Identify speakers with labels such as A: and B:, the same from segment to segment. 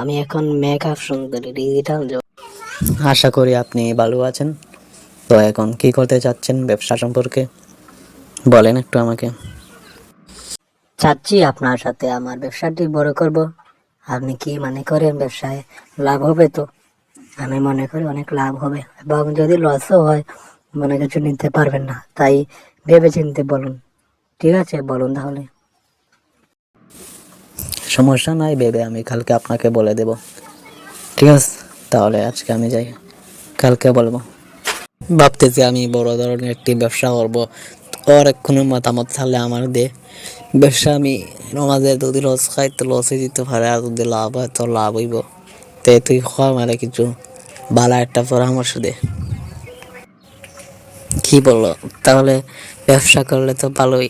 A: আমি এখন মেকআপ সুন্দরী ডিজিটাল
B: আশা করি আপনি ভালো আছেন। তো এখন কি করতে চাচ্ছেন ব্যবসা সম্পর্কে? বলেন একটু আমাকে।
A: চাচ্ছি আপনার সাথে আমার ব্যবসাটি বড় করব। আপনি কি মনে করেন ব্যবসায় লাভ হবে তো? আমি মনে করি অনেক লাভ হবে এবং যদি লসও হয় মনে কিছু নিতে পারবেন না। তাই ভেবে চিনতে বলুন। ঠিক আছে বলুন তাহলে।
B: সমস্যা নাই ভেবে আমি কালকে আপনাকে বলে দেব। ঠিক আছে? তাহলে আজকে আমি যাই। কালকে বলব। ভাবতেছি আমি বড় ধরনের একটি ব্যবসা করব। ওর কোনো মতামত থাকলে আমার দে। ব্যবসা আমি আমাদের যদি লস খাই তো লসে দিতে পারে আর যদি লাভ হয় তো লাভ হইব। তে তুই খাওয়া মানে কিছু ভালো একটা পরামর্শ দে। কি বলল? তাহলে ব্যবসা করলে তো ভালোই।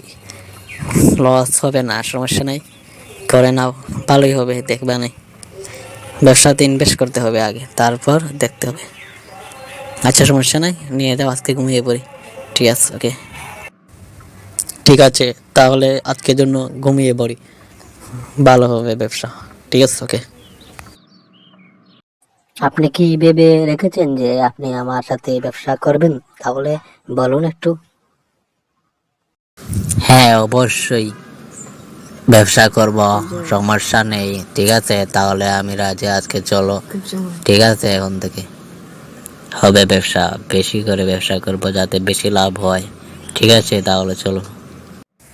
B: লস হবে না, সমস্যা নাই। করে নাও ভালোই হবে দেখবে নাই ব্যবসাতে ইনভেস্ট করতে হবে আগে তারপর দেখতে হবে। আচ্ছা সমস্যা নাই নিয়ে যাও আজকে ঘুমিয়ে পড়ি। ঠিক আছে ওকে। ঠিক আছে তাহলে আজকের জন্য ঘুমিয়ে পড়ি। ভালো হবে ব্যবসা ঠিক আছে ওকে।
A: আপনি কি ভেবে রেখেছেন যে আপনি আমার সাথে ব্যবসা করবেন? তাহলে বলুন একটু।
B: হ্যাঁ অবশ্যই। ব্যবসা করব, সমস্যা নেই, ঠিক আছে? তাহলে আমি রাজি, আজকে চলো। ঠিক আছে, এখন থেকে হবে ব্যবসা, বেশি করে ব্যবসা করব যাতে বেশি লাভ হয়। ঠিক আছে, তাহলে চলো।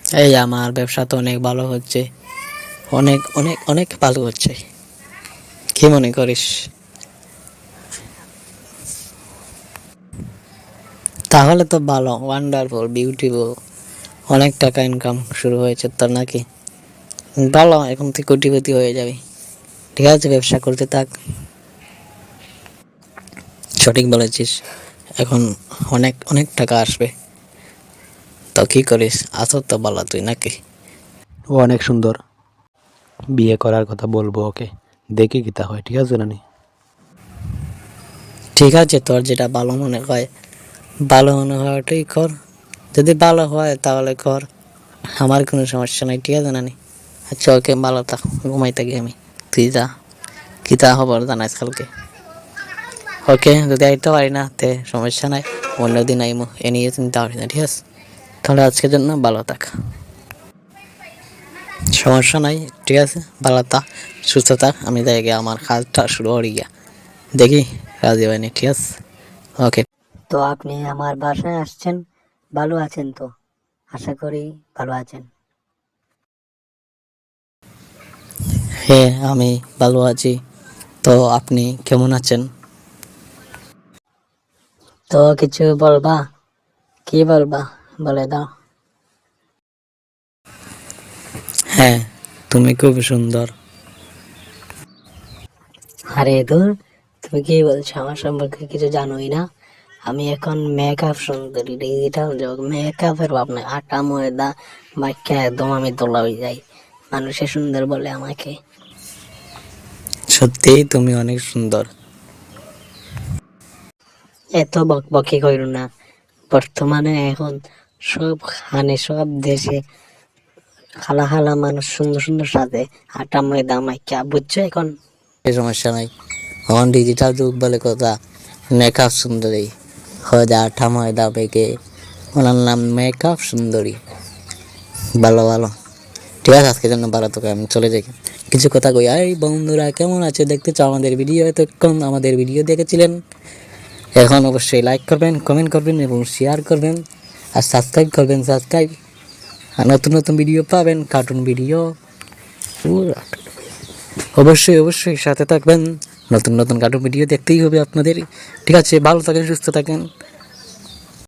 B: এই আমার ব্যবসা তো অনেক ভালো হচ্ছে। অনেক অনেক অনেক ভালো হচ্ছে। কি মনে করিস? তাহলে তো ভালো ওয়ান্ডারফুল বিউটিফুল অনেক টাকা ইনকাম শুরু হয়েছে তোর নাকি? ভালো এখন তুই কোটিপতি হয়ে যাবি। ঠিক আছে ব্যবসা করতে থাক। সঠিক বলেছিস। এখন অনেক অনেক টাকা আসবে। তো কি করিস? আসো তো বলা তুই নাকি?
C: ও অনেক সুন্দর। বিয়ে করার কথা বলব ওকে। দেখি কি তা হয় ঠিক আছে নানি?
B: ঠিক আছে তোর যেটা ভালো মনে হয় ভালো মনে হয় ওটাই কর। যদি ভালো হয় তাহলে কর। আমার কোনো সমস্যা নাই ঠিক আছে নানি? আচ্ছা ওকে, ভালো থাক, ঘুমাই থাকি আমি। তুই যা, কি তা খবর জানাইস কালকে? ওকে, যদি আইতে পারি না, তে সমস্যা নাই, অন্য দিন আইমো, এ নিয়ে চিন্তা করি না, ঠিক আছে? তাহলে আজকের জন্য ভালো থাক। সমস্যা নাই, ঠিক আছে, ভালো থাক, সুস্থ থাক, আমি যাই গিয়ে আমার কাজটা শুরু করি গিয়া। দেখি, রাজি হয়নি ঠিক আছে? ওকে।
A: তো আপনি আমার বাসায় আসছেন, ভালো আছেন তো? আশা করি ভালো আছেন।
B: হ্যাঁ আমি ভালো আছি। তো আপনি কেমন আছেন?
A: তো কিছু বলবা? কি বলবা? বলে দাও।
B: হ্যাঁ তুমি খুব সুন্দর।
A: আরে দূর তুমি কি বলছো? আমার সম্পর্কে কিছু জানোই না। আমি এখন মেকআপ সুন্দরী ডিজিটাল যোগ। মেকআপের ভাবনা আটা ময়দা বাক্যা একদম আমি তোলা হয়ে যাই। মানুষে সুন্দর বলে আমাকে।
B: সত্যিই তুমি অনেক সুন্দর।
A: এত বক বকি কইর না। বর্তমানে এখন সব খানে সব দেশে খালা খালা মানুষ সুন্দর সুন্দর সাজে। আটা ময়দা মাইকা বুঝছ এখন?
B: এই সমস্যা নাই। এখন ডিজিটাল যুগ বলে কথা মেকআপ সুন্দরী। হয়ে যা আঠা ময়দা পেকে ওনার নাম মেকআপ সুন্দরী। ভালো ভালো। ঠিক আছে, আজকের জন্য ভালো তোকে আমি চলে যাই কিছু কথা কই এই বন্ধুরা, কেমন আছে? দেখতে চাও আমাদের ভিডিও এতক্ষণ আমাদের ভিডিও দেখেছিলেন। এখন অবশ্যই লাইক করবেন কমেন্ট করবেন এবং শেয়ার করবেন। আর সাবস্ক্রাইব করবেন সাবস্ক্রাইব আর নতুন নতুন ভিডিও পাবেন কার্টুন ভিডিও অবশ্যই অবশ্যই সাথে থাকবেন। নতুন নতুন কার্টুন ভিডিও দেখতেই হবে আপনাদের। ঠিক আছে, ভালো থাকেন, সুস্থ থাকেন।